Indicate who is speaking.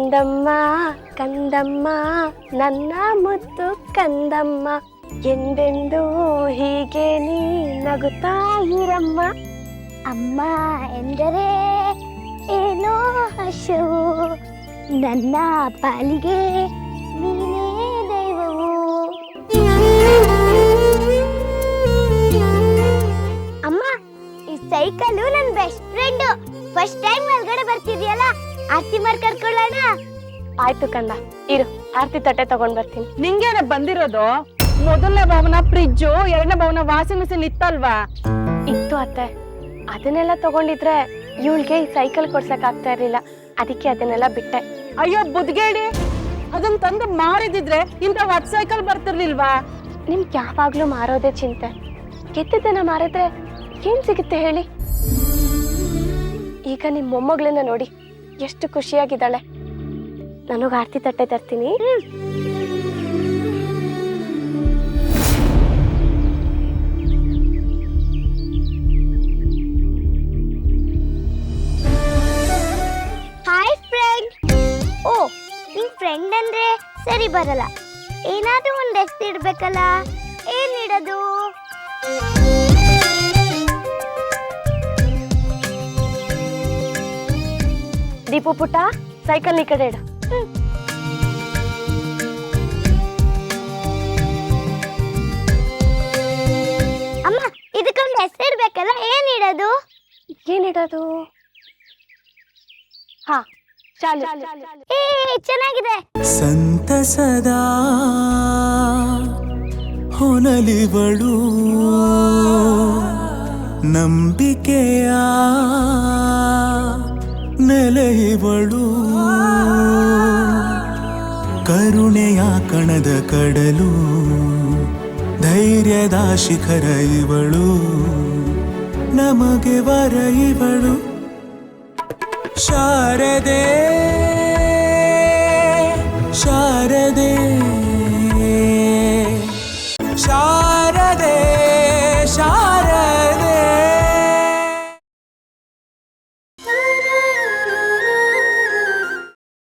Speaker 1: ಕಂದಮ್ಮ ಕಂದಮ್ಮ, ನನ್ನ ಮುದ್ದು ಕಂದಮ್ಮ. ಎಂದೆಂದು ಹೀಗೆ ನೀ ನಗುತ್ತಾ ಇರಮ್ಮ. ಅಮ್ಮ ಎಂದರೆ ಏನೋ ಹಶವು. ನನ್ನ ಪಾಲಿಗೆ ನೀನೇ ದೈವವು. ಅಮ್ಮ, ಈ ಸೈಕಲ್ ನನ್ನ ಬೆಸ್ಟ್ ಫ್ರೆಂಡು ಫಸ್ಟ್ ಟೈಮ್ ಒಳಗಡೆ ಬರ್ತಿದ್ಯಲ್ಲ? ಆರ್ತಿ ಮಾರ್ ಕರ್ಕೊಳ್ಳೋಣ? ಆಯ್ತು ಕಂದ ಇರು ಆರ್ತಿ ತಟ್ಟೆ ತಗೊಂಡ್ ಬರ್ತೀನಿ.
Speaker 2: ನಿಂಗೇನ ಬಂದಿರೋದು? ಮೊದಲನೇ ಭವನ ಫ್ರಿಜ್ಜು ಎರಡನೇ ಭವನ ವಾಷಿಂಗ್ ಮಿಷಿನ್ ಇತ್ತಲ್ವಾ?
Speaker 1: ಇತ್ತು ಅತ್ತೆ. ಅದನ್ನೆಲ್ಲ ತಗೊಂಡಿದ್ರೆ ಇವಳಿಗೆ ಈ ಸೈಕಲ್ ಕೊಡ್ಸಕ್ ಆಗ್ತಾ ಇರ್ಲಿಲ್ಲ. ಅದಕ್ಕೆ ಅದನ್ನೆಲ್ಲ ಬಿಟ್ಟೆ.
Speaker 2: ಅಯ್ಯೋ ಬುದ್ಗೇಡಿ ಅದನ್ನ ತಂದು ಮಾರಿದಿದ್ರೆ ಇಂಥ ಹೊಸ ಸೈಕಲ್ ಬರ್ತಿರ್ಲಿಲ್ವಾ?
Speaker 1: ನಿಮ್ಗೆ ಯಾವಾಗ್ಲೂ ಮಾರೋದೇ ಚಿಂತೆ. ಕೆತ್ತದನ್ನ ಮಾರಿದ್ರೆ ಏನ್ ಸಿಗುತ್ತೆ ಹೇಳಿ? ಈಗ ನಿಮ್ ಮೊಮ್ಮಗಳನ್ನ ನೋಡಿ. ಎಷ್ಟು ಖುಷಿಯಾಗಿದ್ದಾಳೆ. ನನಗೆ ಆರ್ತಿ ತಟ್ಟೆ ತರ್ತೀನಿ. ಹಾಯ್ ಫ್ರೆಂಡ್ ಓ ನಿನ್ ಫ್ರೆಂಡ್ ಅಂದ್ರೆ ಸರಿ ಬರಲ್ಲ. ಏನಾದ್ರೂ ಒಂದ್ ಹೆಸರು ಇಡ್ಬೇಕಲ್ಲ? ದೀಪು ಪುಟ್ಟ ಸೈಕಲ್ ಈ ಕಡೆ ಇಡು. ಅಮ್ಮ ಇದಕ್ಕೊಂದು ಹೆಸರಿಡ್ಬೇಕಲ್ಲ ಏನ್ ಇಡೋದು? ಏನ್ ಇಡೋದು? ಹಾ ಚಾಲು ಏ ಚೆನ್ನಾಗಿದೆ.
Speaker 3: ಸಂತಸದ ಹೊನಲಿವಳು ನಂಬಿಕೆಯ ನೆಲೆಯವಳು. ಕರುಣೆಯ ಕಣದ ಕಡಲು ಧೈರ್ಯದ ಶಿಖರ ಇವಳು. ನಮಗೆ ವರ ಇವಳು. ಶಾರದೆ ಶಾರದೆ ಶಾ